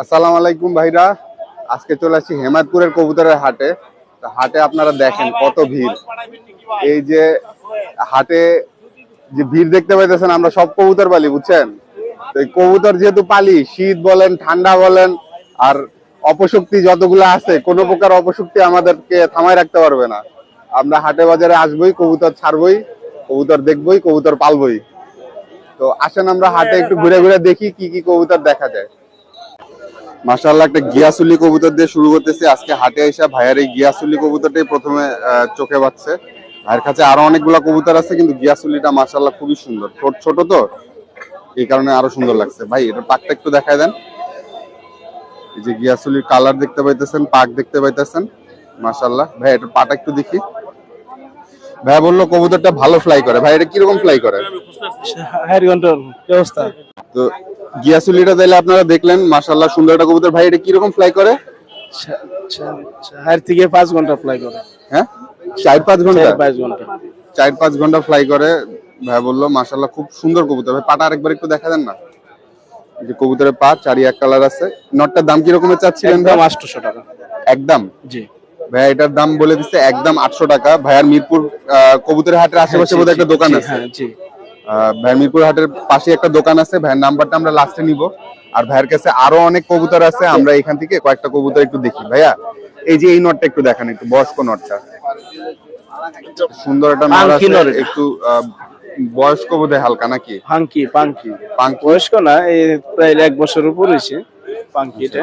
আসসালামু আলাইকুম ভাইরা। আজকে চলে আসছি হেমাদপুরের কবুতরের হাটে। হাটে আপনারা দেখেন কত ভিড়। এই যে হাটে যে ভিড় দেখতে পাইতেছেন আমরা সব কবুতর পালি, বুঝছেন? কবুতর যেহেতু পালি, শীত বলেন, ঠান্ডা বলেন, আর অপশক্তি যতগুলো আছে, কোনো প্রকার অপশক্তি আমাদেরকে থামায় রাখতে পারবে না। আমরা হাটে বাজারে আসবই, কবুতর ছাড়বই, কবুতর দেখবই, কবুতর পালবই। তো আসেন আমরা হাটে একটু ঘুরে ঘুরে দেখি কি কি কবুতর দেখা যায়। মাশাআল্লাহ একটা গিয়াসুলি কবুতর দিয়ে শুরু করতেছি। আজকে হাটে এসে ভাইয়ার এই গিয়াসুলি কবুতরটাই প্রথমে চোখে বাচ্ছে। ভাইয়ের কাছে আরও অনেকগুলা কবুতর আছে কিন্তু গিয়াসুলিটা মাশাআল্লাহ খুবই সুন্দর। ছোট ছোট তো এই কারণে আরও সুন্দর লাগছে। ভাই এটা পাকটা একটু দেখায় দেন। এই যে গিয়াসুলির কালার দেখতে পাইতেছেন পাক দেখতে পাইতেছেন মাশাআল্লাহ। ভাই এটা পাটা একটু দেখি। ভাইয়া বলল কবুতরটা ভালো ফ্লাই করে। ভাই এটা কীরকম ফ্লাই করে? ব্যবস্থা তো গিয়াসুলিটা তাইলে আপনারা দেখলেন মাশাআল্লাহ সুন্দর একটা কবুতর। ভাই এটা কীরকম ফ্লাই করে? হায়ার থেকে পাঁচ ঘণ্টা ফ্লাই করে। হ্যাঁ? চার পাঁচ ঘণ্টা? পাঁচ ঘণ্টা। চার পাঁচ ঘণ্টা ফ্লাই করে। ভাই বলল মাশাল্লাহ খুব সুন্দর কবুতর। ভাই পাটা আরেকবার একটু দেখা দেন না? যে কবুতরের পা চারি এক কালার আছে। নটটার দাম কি রকমের চাচ্ছিলেন ভাই? একদম টাকা। একদম? জি। ভাইয়া এটার দাম বলে দিচ্ছে একদম আটশো টাকা। ভাইয়ার মিরপুর কবুতরের হাটের আশেপাশে বোধহয় একটা দোকান আছে। হ্যাঁ জি। মিরপুর হাটের পাশে একটা দোকান আছে ভ্যান নাম্বারটা আমরা লাস্টে নিব। আর ভাইয়ের কাছে আরও অনেক কবুতর আছে আমরা এখান থেকে কয়েকটা কবুতর একটু দেখি। ভাইয়া এই যে এই নটটা একটু দেখান একটু বয়স্ক নটটা। সুন্দর একটা নট আছে একটু বয়স্ক বোধ হালকা নাকি? পাঙ্কি পাঙ্কি পাঙ্কি বয়স্ক না এই প্রায় এক বছর উপর হয়েছে পাঙ্কি এটা।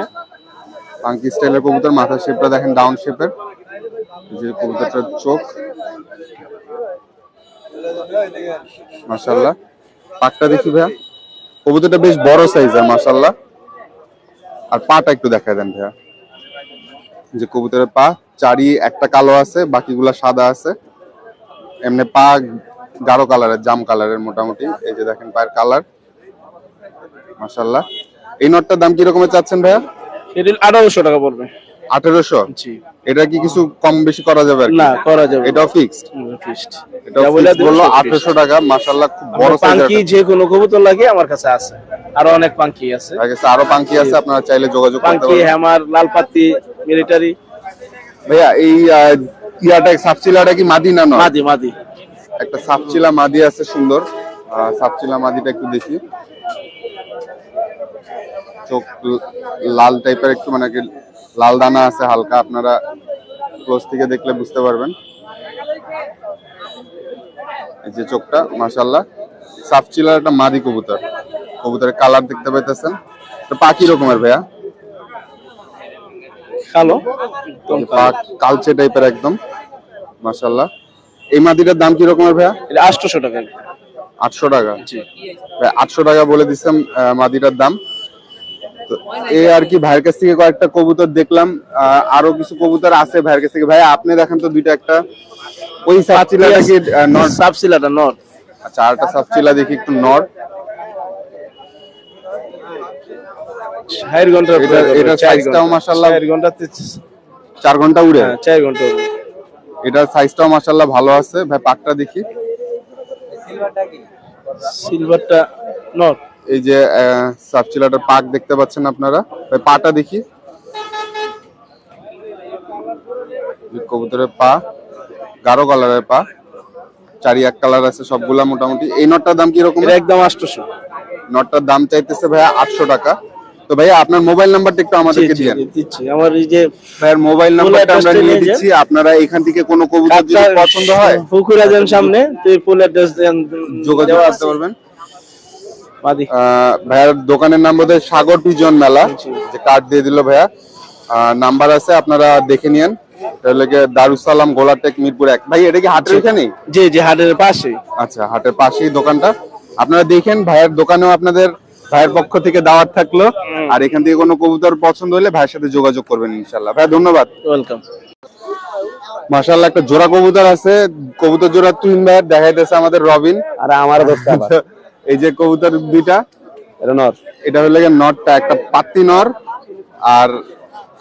পাঙ্কি স্টাইলের কবুতর মাথা শেপটা দেখেন ডাউন শেপের যে কবুতরটার চোখ। মাশাল্লাহ পাকটা দেখি ভাইয়া। কবুতরটা বেশ বড় সাইজের মাশাল্লাহ আর পাটা একটু দেখায় দেন ভাইয়া। যে কবুতরের পা, চারি একটা কালো আছে, বাকিগুলা সাদা আছে। এমনি পা গাঢ় কালারের, জাম কালারের মোটামুটি। এই যে দেখেন পায়ের কালার। মাশাল্লাহ এই নটটার দাম কি রকমের চাচ্ছেন ভাইয়া? এটা আঠারোশো টাকা পড়বে। আঠেরোশো? জি। এটা কি কিছু কম বেশি করা যাবে? না করা যাবে। এটাও ফিক্সড ফিক্সড fixed বলল আঠেরোশো টাকা মাশাল্লাহ খুব বড় পাঙ্কি যে কোনো কবুতর লাগে আমার কাছে আছে। আরও অনেক পাঙ্কি আছে। আরও পাঙ্কি আছে আপনারা চাইলে যোগাযোগ করতে পাঙ্কি পারেন। হ্যামার লাল পাতি মিলিটারি। ভাইয়া এই ইয়াটা সাপচিলাটা কি মাদি না নয়? মাদি মাদি। একটা সাপচিলা মাদি আছে সুন্দর। সাপচিলা মাদিটা একটু দেখি। চোখ লাল টাইপের একটু মানে লাল দানা আছে হালকা আপনারা ক্লোজ থেকে দেখলে বুঝতে পারবেন। এই যে চোখটা মাশাল্লাহ সাপচিলার একটা মাদি কবুতর। কবুতরের কালার দেখতে পাইতেছেন। পাখি রকমের ভাইয়া। কালো? কালচে টাইপের একদম। এই মাদিটার দাম কি রকমের ভাইয়া? এটা আটশোশো টাকা। আটশো টাকা। জি। আটশো টাকা বলে দিচ্ছেন মাদিটার দাম। এই আর কি ভাইয়ের কাছ থেকে কয়েকটা কবুতর দেখলাম আরও কিছু কবুতর আছে ভাইয়ের কাছ থেকে। ভাই আপনি দেখেন তো দুইটা একটা ওই সাপচিলাটা কি নর? সাবসিলাটা নর। আচ্ছা আরেকটা সাপচিলা দেখি একটু নর। চার ঘণ্টা এটা- এটা মাশাআল্লাহ- ঘণ্টা উড়ে? হ্যাঁ চার ঘণ্টা হবে। এটার সাইজটাও ভালো আছে। ভাই পাকটা দেখি। সিলভারটা নর। এই যে সাপচিলাটার পাক দেখতে পাচ্ছেন আপনারা? পাটা দেখি। কবুতরের পা গাঢ় কালারের পা চারি এক কালার আছে সবগুলা মোটামুটি। এই নটটার দাম কি রকম একদম আটশোশো। নটটার দাম চাইতেছে ভাইয়া আটশো টাকা। তো ভাইয়া আপনার মোবাইল নাম্বারটা একটু আমাদেরকে জি, দিচ্ছি। আমার এই যে ভাইয়ের মোবাইল নাম্বারটা আমরা নিয়ে দিচ্ছি। আপনারা এখান থেকে কোনো কবুতর যদি পছন্দ হয় পুকুর সামনে তুই ফুল অ্যাড্রেস দেন যোগাযোগ করতে পারবেন। ভাইয়ার দোকানের নাম বোধহয় সাগর পিজন মেলা যে কার্ড দিয়ে দিল ভাইয়া। নাম্বার আছে আপনারা দেখে নিয়েন। দারুসালাম গোলাটেক মিরপুর এক। ভাই এটা কি হাটের এখানেই জি জি হাটের পাশে আচ্ছা হাটের পাশেই দোকানটা। আপনারা দেখেন ভাইয়ের দোকানেও আপনাদের ভাইয়ের পক্ষ থেকে দাওয়াত থাকল। আর এখান থেকে কোনো কবুতর পছন্দ হলে ভাইয়ের সাথে যোগাযোগ করবেন ইনশাল্লাহ ভাই ধন্যবাদ। ওয়েলকাম মাশাআল্লাহ একটা জোড়া কবুতর আছে। কবুতর জোড়া তুহিন ভাইয়ের দেখাইতেছে আমাদের রবিন। আর আমার দোস্ত এই যে কবুতর দুইটা এটা নর। এটা হলো গিয়ে নটটা একটা পাত্তি নর আর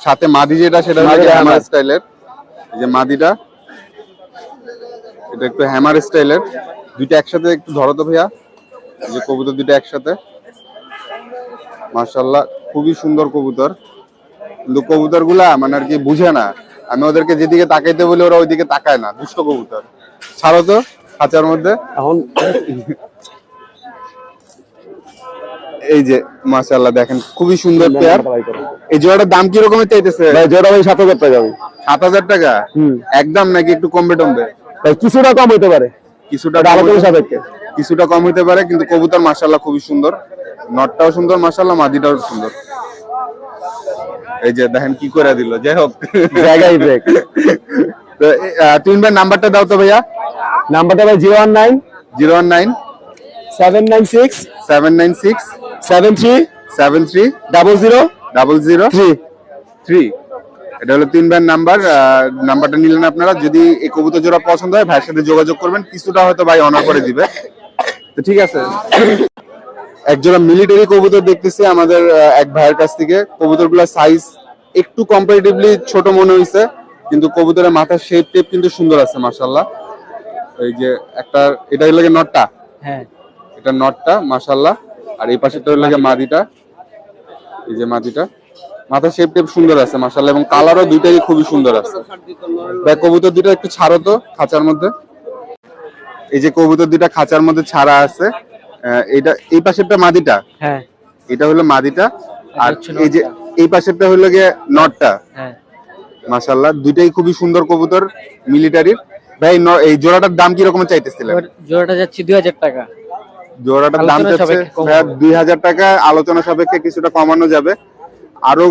সাথে মাদি যেটা সেটা হলো হ্যামার। স্টাইলের এই যে মাদিটা এটা একটু হ্যামার স্টাইলের দুইটা একসাথে একটু ধরো তো ভাইয়া। এই যে কবুতর দুইটা একসাথে। মাশাল্লাহ খুবই সুন্দর কবুতর। কিন্তু কবুতরগুলা মানে আর কি বুঝে না। আমি ওদেরকে যেদিকে তাকাইতে বলি ওরা ওইদিকে তাকায় না। দুষ্ট কবুতর। ছাড়ো তো খাঁচার মধ্যে। এখন এই যে মাশাল্লাহ দেখেন খুবই সুন্দর পেয়ার। এই জোড়াটার দাম কি রকমের চাইতেছে? ভাই জোড়া ভাই সাত হাজার টাকা ভাই সাত হাজার টাকা? একদম নাকি একটু কমবে টমবে? ভাই কিছুটা কম হতে পারে। কিছুটা আলোচনা সাপেক্ষে। কিছুটা কম হইতে পারে কিন্তু কবুতর মাশাল্লাহ খুবই সুন্দর। নটটাও সুন্দর মাশাল্লাহ মাদিটাও সুন্দর। এই যে দেখেন কি করে দিল যাই হোক। জায়গায় ব্রেক তো, তিন ভাই নাম্বারটা দাও তো ভাইয়া। নাম্বারটা ভাই zero one nine zero one nine seven nine six seven nine six seven three seven three double zero double zero three three এটা হলো তিন ভাইয়ের নাম্বার নাম্বারটা নিলেন আপনারা। যদি এই কবুতর জোড়া পছন্দ হয় ভাইয়ের সাথে যোগাযোগ করবেন। কিছুটা হয়তো ভাই অনার করে দিবে। তো ঠিক আছে। এক জোড়া মিলিটারি কবুতর দেখতেছি আমাদের এক ভাইয়ের কাছ থেকে। কবুতর সাইজ একটু কম্পারেটিভলি ছোট মনে হয়েছে কিন্তু কবুতরের মাথার শেপ টেপ কিন্তু সুন্দর আছে মাশাল্লাহ এই যে একটা এটা হলো গিয়ে নটটা। হ্যাঁ। এটা নটটা মাশাল্লাহ আর এই পাশেটা হলো গিয়ে মাদিটা এই যে মাদিটা মাথা শেপ টেপ সুন্দর আছে মাশাল্লাহ এবং কালারও দুইটাই খুবই সুন্দর আছে। ভাই কবুতর দুটো একটু ছাড়ো তো খাঁচার মধ্যে। এই যে কবুতর দুটা খাঁচার মধ্যে ছাড়া আছে এটা এই পাশেরটা মাদিটা হ্যাঁ। এটা হলো মাদিটা আর এই যে এই পাশেরটা হলো গিয়ে নটটা। হ্যাঁ। মাশাল্লাহ দুইটাই খুবই সুন্দর কবুতর মিলিটারির ভাই এই জোড়াটার দাম কি রকম চাইতেছিলেন? জোড়াটা যাচ্ছে দুই হাজার টাকা। জোড়াটার দাম। ভাইয়া দুই হাজার টাকা আলোচনা সাপেক্ষে কিছুটা কমানো যাবে। আরও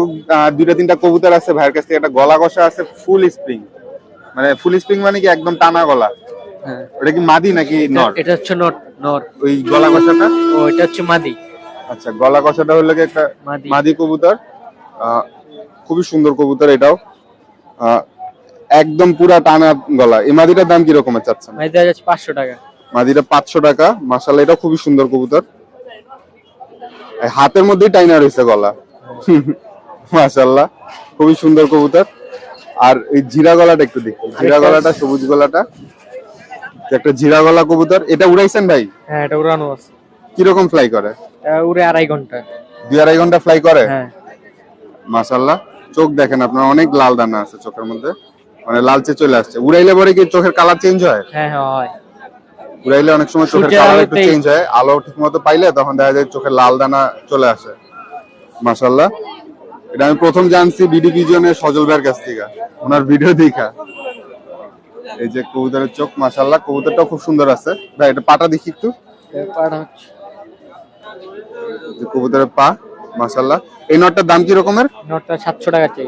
দুইটা তিনটা কবুতর আছে ভাইয়ের কাছ থেকে। একটা গলা কষা আছে ফুল স্প্রিং মানে ফুল স্প্রিং মানে কি একদম টানা গলা? হ্যাঁ। ওটা কি মাদি নাকি নর? এটা হচ্ছে নর নর। ওই গলা কষাটা ও এটা হচ্ছে মাদি। আচ্ছা গলা কষাটা হলো একটা মাদি। কবুতর। খুবই সুন্দর কবুতর এটাও। একদম পুরা টানা গলা। এই মাদিটার দাম কি রকমের চাচ্ছেন? মাদি দেওয়া যাচ্ছে পাঁচশো টাকা। মাদিটা পাঁচশো টাকা। মাসাল্লাহ এটা খুবই সুন্দর কবুতর। হাতের মধ্যেই টাইনা রয়েছে গলা। মাসাল্লাহ খুবই সুন্দর কবুতর। আর এই জিরা গলাটা একটু দেখি। জিরা গলাটা সবুজ গলাটা। একটা জিরা গলা কবুতর। এটা উড়াইছেন ভাই? হ্যাঁ এটা উড়ানো আছে। কীরকম ফ্লাই করে? উড়ে আড়াই ঘণ্টা। দুই আড়াই ঘণ্টা ফ্লাই করে? হ্যাঁ। মাসাল্লাহ চোখ দেখেন আপনার অনেক লাল দানা আছে চোখের মধ্যে। মানে লালচে চলে আসছে। উড়াইলে পরে কি চোখের কালার চেঞ্জ হয়? হ্যাঁ হ্যাঁ। উড়াইলে অনেক সময় চোখের কালার একটু চেঞ্জ হয় আলো ঠিক মতো পাইলে তখন দেখা যায় চোখের লাল দানা চলে আসে। মাশাল্লাহ এটা আমি প্রথম জানছি বিডি পিজনের সজল ভাইয়ের কাছ থেকে। ওনার ভিডিও দেখা। এই যে কবুতরের চোখ মাশাল্লাহ কবুতরটাও খুব সুন্দর আছে। ভাই এটা পাটা দেখি একটু। পাটা হচ্ছে কবুতরের পা। মাশাল্লাহ এই নটটার দাম কি রকমের? নটটা সাতশো টাকা চাই।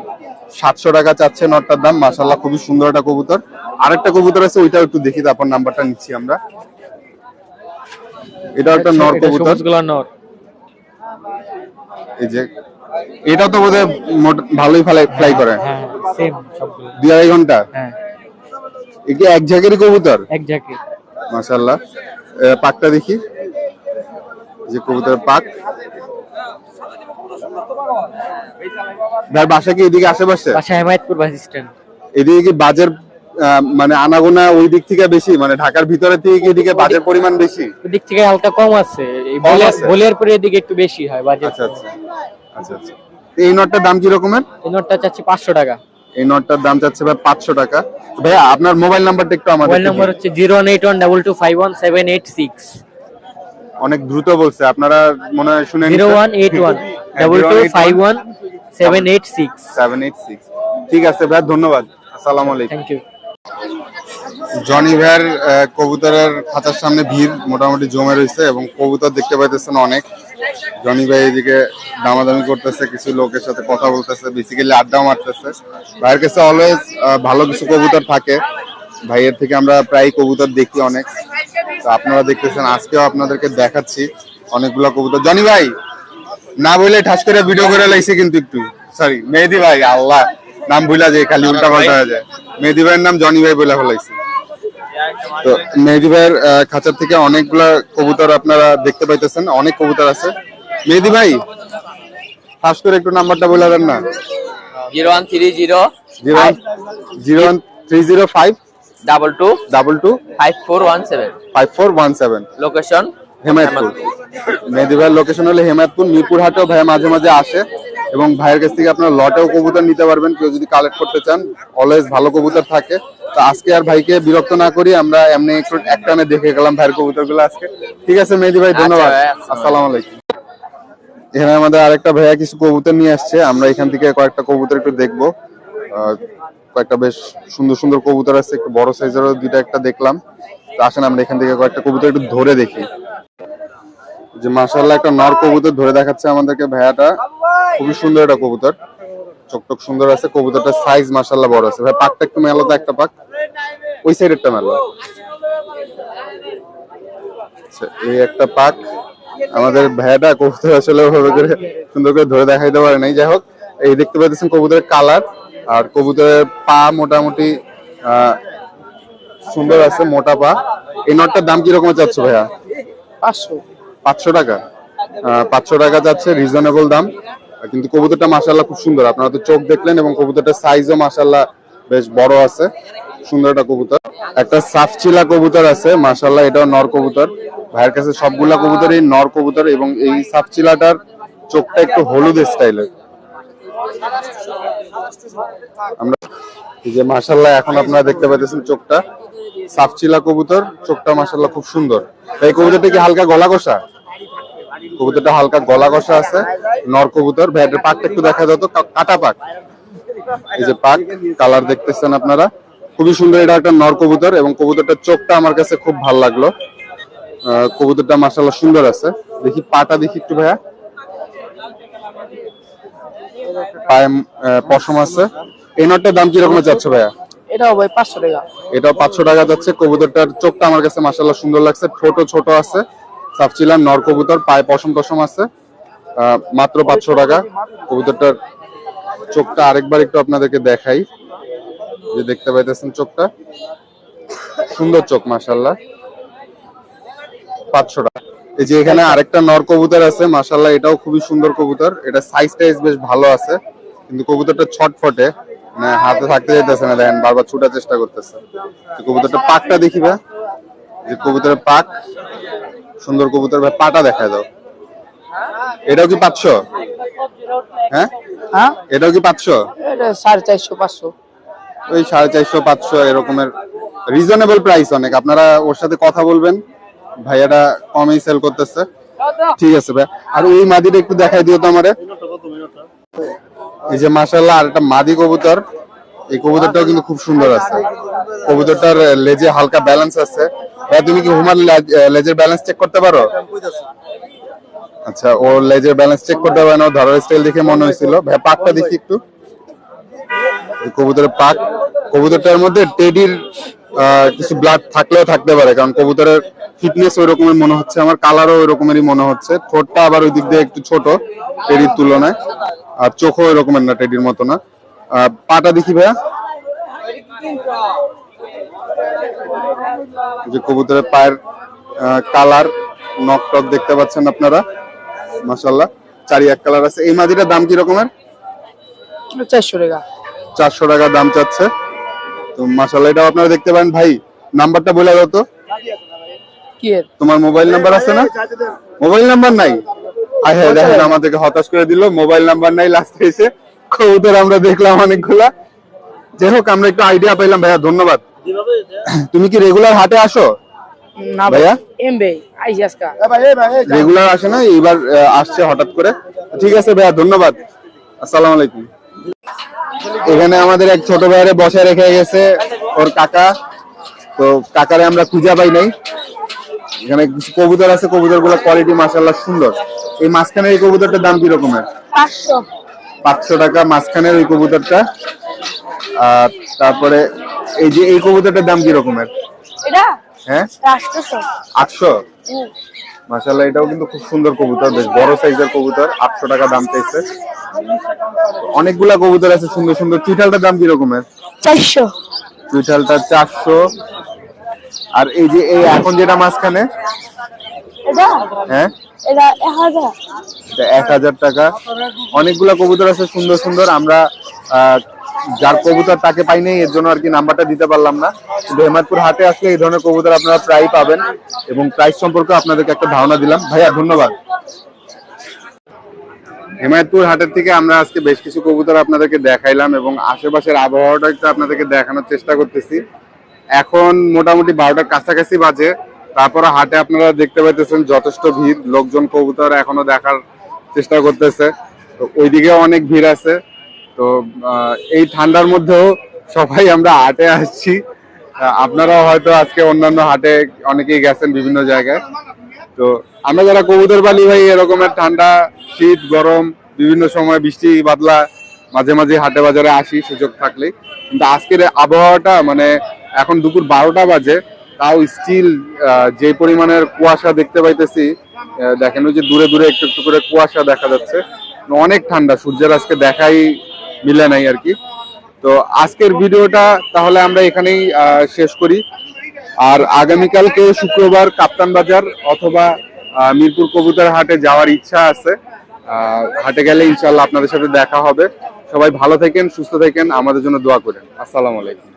সাতশো টাকা চাচ্ছে নটটার দাম মাশাল্লাহ খুবই সুন্দর একটা কবুতর। আরেকটা কবুতর আছে ওইটাও একটু দেখি তারপর নাম্বারটা নিচ্ছি আমরা। এটা একটা নর এটা কবুতর। নর। এই যে এটা তো বোধহয় মোট- ভালোই ফ্লাই ফ্লাই করে। হ্যাঁ সবগুলো। দুই আড়াই ঘণ্টা? হ্যাঁ। এ কি এক জায়গারই কবুতর? এক জ্যাকে মাশাল্লাহ পাকটা দেখি। যে কবুতরের পাক। ভাই বাসা কি এদিকে আশেপাশে? বাসা হেমায়তপুর বাস স্ট্যান্ড। এদিকে কি বাজার মানে আনাগোনা ওই দিক থেকে বেশি? মানে ঢাকার ভিতরে থেকে এদিকে বাজার পরিমাণ বেশি? ওই দিক থেকে হালকা কম আছে। ভোলের পরে এদিকে একটু বেশি হয় বাজার আচ্ছা আচ্ছা, আচ্ছা আচ্ছা এই নটটার দাম কি রকমের? এই নটটা চাচ্ছি 500 টাকা। এই নটটার দাম চাচ্ছে ভাই 500 টাকা। ভাইয়া আপনার মোবাইল নাম্বারটা একটু আমাদের মোবাইল নাম্বার হচ্ছে 01822517876 অনেক দ্রুত বলছে। আপনারা মনে হয় শুনে zero one eight one double two five one seven eight six seven eight six ঠিক আছে ভাই ধন্যবাদ। আসসালামু আলাইকুম। থ্যাংক ইউ জনি ভাইয়ের কবুতরের খাতার সামনে ভিড় মোটামুটি জমে রয়েছে এবং কবুতর দেখতে পাইতেছেন অনেক। জনি ভাই এদিকে দামাদামি করতেছে কিছু লোকের সাথে কথা বলতেছে বেসিক্যালি আড্ডা মারতেছে। ভাইয়ের কাছে অলওয়েজ ভালো কিছু কবুতর থাকে। ভাইয়ের থেকে আমরা প্রায় কবুতর দেখি অনেক। তো আপনারা দেখতেছেন আজকেও আপনাদেরকে দেখাচ্ছি অনেকগুলো কবুতর। জনি ভাই না বলে ঠাস করে ভিডিও করে লাইছে কিন্তু একটু। সরি মেহেদি ভাই আল্লাহ নাম ভুলা যায় খালি উল্টা পাল্টা হয়ে যায়। মেহেদি ভাইয়ের নাম জনি ভাই বলে ফেলাইছে। তো মেহেদি ভাইয়ের খাঁচার থেকে অনেকগুলা কবুতর আপনারা দেখতে পাইতেছেন অনেক কবুতর আছে। মেহেদি ভাই ফার্স্ট করে একটু নাম্বারটা বলে দেন না। Zero one three zero zero zero one three zero five. Double two double two five four one seven five four one seven location Hemayetpur Mehedi ভাইয়ের লোকেশন হলো হেমায়তপুর মিরপুর হাটেও ভাই মাঝে মাঝে আসে এবং ভাইয়ের কাছ থেকে আপনার লটেও কবুতর নিতে পারবেন। কেউ যদি কালেক্ট করতে চান অলওয়েজ ভালো কবুতর থাকে। তো আজকে আর ভাইকে বিরক্ত না করি আমরা এমনি একটু একটানে দেখে গেলাম ভাইয়ের কবুতরগুলো আজকে। ঠিক আছে মেহেদি ভাই ধন্যবাদ। ভাই, আসসালামু আলাইকুম। এখানে আমাদের আরেকটা ভাইয়া কিছু কবুতর নিয়ে আসছে। আমরা এখান থেকে কয়েকটা কবুতর একটু দেখব। কয়েকটা বেশ সুন্দর সুন্দর কবুতর আছে একটু বড় সাইজেরও দুইটা একটা দেখলাম। তো আসেন আমরা এখান থেকে কয়েকটা কবুতর একটু ধরে দেখি। যে মাশাআল্লাহ একটা নর কবুতর ধরে দেখাচ্ছে আমাদেরকে ভাইয়াটা। খুবই সুন্দর একটা কবুতর। চোখ টোক সুন্দর আছে কবুতরটার সাইজ মাশাআল্লাহ বড় আছে। ভাই পাকটা একটু মেলো তো একটা পাক। ওই সাইডেরটা মেলো। আচ্ছা, এই একটা পাক। আমাদের ভাইয়াটা কবুতর আসলে ওভাবে করে সুন্দর করে ধরে দেখাইতে পারে নাই। যাই হোক এই দেখতে পাচ্ছেন কবুতরের কালার আর কবুতরের পা মোটামুটি সুন্দর আছে মোটা পা। এই নটটার দাম কীরকম চাচ্ছ ভাইয়া? পাঁচশো। পাঁচশো টাকা। পাঁচশো টাকা যাচ্ছে রিজনেবল দাম। কিন্তু কবুতরটা মাসাল্লাহ খুব সুন্দর। আপনারা তো চোখ দেখলেন এবং কবুতরটার সাইজও মাসাল্লাহ বেশ বড় আছে। সুন্দর একটা কবুতর। একটা সাফচিলা কবুতর আছে মাসাল্লাহ এটাও নর কবুতর। ভাইয়ের কাছে সবগুলা কবুতরই নর কবুতর এবং এই সাফচিলাটার চোখটা একটু হলুদ স্টাইলের যে মাসাল্লাহ এখন আপনারা দেখতে পাচ্ছেন চোখটা। সাফচিলা কবুতর, চোখটা মাসাল্লাহ খুব সুন্দর। এই কবুতরটা কি হালকা গলা কষা কবুতরটা হালকা গলা কষা আছে, নর কবুতর। ভ্যাটের পাকটা একটু দেখা যেত কাটা পাক। এই যে পাক, কালার দেখতেছেন আপনারা। খুবই সুন্দর এটা একটা নর কবুতর এবং কবুতরটার চোখটা আমার কাছে খুব ভালো লাগল। কবুতরটা মাসাল্লাহ সুন্দর আছে। দেখি পাটা দেখি একটু ভাইয়া। পায়ে পশম আছে। এই নটটার দাম কীরকম চাচ্ছ ভাইয়া? এটাও ভাই পাঁচশো টাকা। এটাও পাঁচশো টাকা যাচ্ছে। কবুতরটার চোখটা আমার কাছে মাসাল্লাহ সুন্দর লাগছে। ছোট ছোট আছে। সাফচিলার নর কবুতর পায়ে পশম টসম আছে। মাত্র পাঁচশো টাকা। কবুতরটার চোখটা আরেকবার একটু আপনাদেরকে দেখাই। যে দেখতে পাইতেছেন চোখটা। সুন্দর চোখ মাসাল্লাহ পাঁচশো টাকা। এই যে এখানে আরেকটা নর কবুতর আছে মাসাল্লাহ এটাও খুবই সুন্দর কবুতর। এটা সাইজ টাইজ বেশ ভালো আছে কিন্তু কবুতরটা ছটফটে মানে হাতে থাকতে যেতেছে না দেখেন বারবার ছুটার চেষ্টা করতেছে। কবুতরটা পাকটা দেখিবে যে কবুতরের পাক সুন্দর কবুতর ভাই পাটা দেখায় দাও। এটাও কি পাঁচশো? হ্যাঁ? হ্যাঁ? এটাও কি পাঁচশো? এটা সাড়ে চারশো পাঁচশো। ওই সাড়ে চারশো পাঁচশো এরকমের রিজনেবল প্রাইস অনেক। আপনারা ওর সাথে কথা বলবেন। ভাইয়াটা কমেই সেল করতেছে। ঠিক আছে ভাই। আর ওই মাদিটা একটু দেখাই দিও তো এই যে মাশাল্লাহ আর একটা মাদি কবুতর। এই কবুতরটাও কিন্তু খুব সুন্দর আছে। কবুতরটার লেজে হালকা ব্যালেন্স আছে। ভাই, তুমি কি হুমার লেজ- লেজের ব্যালেন্স চেক করতে পারো? আচ্ছা ওর লেজের ব্যালেন্স চেক করতে পারে না। ধরার স্টাইল দেখে মনে হয়েছিল। ভাই, পাকটা দেখি একটু। কবুতরের পাক কবুতরটার মধ্যে টেডির কিছু ব্লাড থাকলেও থাকতে পারে কারণ কবুতরের ফিটনেস ওই রকমের মনে হচ্ছে আমার কালারও ওই রকমেরই মনে হচ্ছে। ঠোঁটটা আবার ওই দিক দিয়ে একটু ছোট টেডির তুলনায় আর চোখও ওই রকমের না টেডির মতো না। পাটা দেখি ভাইয়া। যে কবুতরের পায়ের কালার নক টক দেখতে পাচ্ছেন আপনারা মাসাল্লাহ চারি এক কালার আছে। এই মাদিটার দাম কি রকমের চারশো টাকা। চারশো টাকা দাম চাচ্ছে। তো মাসাল্লাহ এটাও আপনারা দেখতে পারেন। ভাই নাম্বারটা বলে দাও তো। তোমার মোবাইল নাম্বার আছে না? মোবাইল নাম্বার নাই? আয় হ্যাঁ দেখেন আমাদেরকে হতাশ করে দিল। মোবাইল নাম্বার নাই লাস্টে এসে কবুতর আমরা দেখলাম অনেকগুলা। যাই হোক আমরা একটু আইডিয়া পাইলাম। ভাইয়া ধন্যবাদ। তুমি কি রেগুলার হাটে আসো? না ভাইয়া? রেগুলার আসে না? এইবার আহ, আসছে হঠাৎ করে। ঠিক আছে ভাইয়া ধন্যবাদ। আসসালামু আলাইকুম। এখানে আমাদের এক ছোট ভাইয়ারে বসে রেখে গেছে ওর কাকা। তো কাকারে আমরা খুঁজে পাই নাই। এখানে কিছু কবুতর আছে কবুতরগুলো কোয়ালিটি মাসাল্লাহ সুন্দর। এই মাঝখানের এই কবুতরটার দাম কি রকমের? পাঁচশো। পাঁচশো টাকা মাঝখানের ওই কবুতরটা। আর তারপরে এই যে এই কবুতরটার দাম কি রকমের? এটা? হ্যাঁ? আটশো? মাসাল্লাহ এটাও কিন্তু খুব সুন্দর কবুতর বেশ বড় সাইজের কবুতর আটশো টাকা দাম চাইছে। অনেকগুলা কবুতর আছে সুন্দর সুন্দর। চুইঠালটার দাম কি রকমের চারশো। চুইঠালটা চারশো। আর এই যে এই এখন যেটা মাঝখানে? হ্যাঁ? এক হাজার। এটা এক হাজার টাকা। অনেকগুলা কবুতর আছে সুন্দর সুন্দর। আমরা আহ, যার কবুতর তাকে পাই নাই এর জন্য আর কি নাম্বারটা দিতে পারলাম না। কিন্তু হেমায়তপুর হাটে আসলে এই ধরনের কবুতর আপনারা প্রায় পাবেন এবং প্রাইস সম্পর্কে আপনাদেরকে একটা ধারণা দিলাম। ভাইয়া, ধন্যবাদ। হেমায়তপুর হাটের থেকে আমরা আজকে বেশ কিছু কবুতর আপনাদেরকে দেখাইলাম এবং আশেপাশের আবহাওয়াটা একটু আপনাদেরকে দেখানোর চেষ্টা করতেছি। এখন মোটামুটি বারোটার কাছাকাছি বাজে। তারপরে হাটে আপনারা দেখতে পাইতেছেন যথেষ্ট ভিড়। লোকজন কবুতর এখনও দেখার চেষ্টা করতেছে। তো ওইদিকে অনেক ভিড় আছে। তো এই ঠান্ডার মধ্যেও সবাই আমরা হাটে আসছি। আপনারাও হয়তো আজকে অন্যান্য হাটে অনেকেই গেছেন বিভিন্ন জায়গায়। তো, আমরা যারা কবুতর বালি ভাই, এরকমের ঠান্ডা, শীত, গরম, বিভিন্ন সময় বৃষ্টি, বাদলা, মাঝে মাঝে হাটে বাজারে আসি, সুযোগ থাকলে কিন্তু আজকের আবহাওয়াটা মানে এখন দুপুর বারোটা বাজে, তাও স্টিল যে পরিমাণের কুয়াশা দেখতে পাইতেছি দেখেন ওই যে দূরে দূরে একটু একটু করে কুয়াশা দেখা যাচ্ছে। অনেক ঠান্ডা, সূর্যের আজকে দেখাই মিলে নাই আর কি। তো আজকের ভিডিওটা তাহলে আমরা এখানেই শেষ করি। আর আগামীকালকে শুক্রবার কাপ্তান বাজার অথবা মিরপুর কবুতর হাটে যাওয়ার ইচ্ছা আছে। হাটে গেলে ইনশাল্লাহ আপনাদের সাথে দেখা হবে। সবাই ভালো থাকেন, সুস্থ থাকেন, আমাদের জন্য দোয়া করেন। আসসালামু আলাইকুম।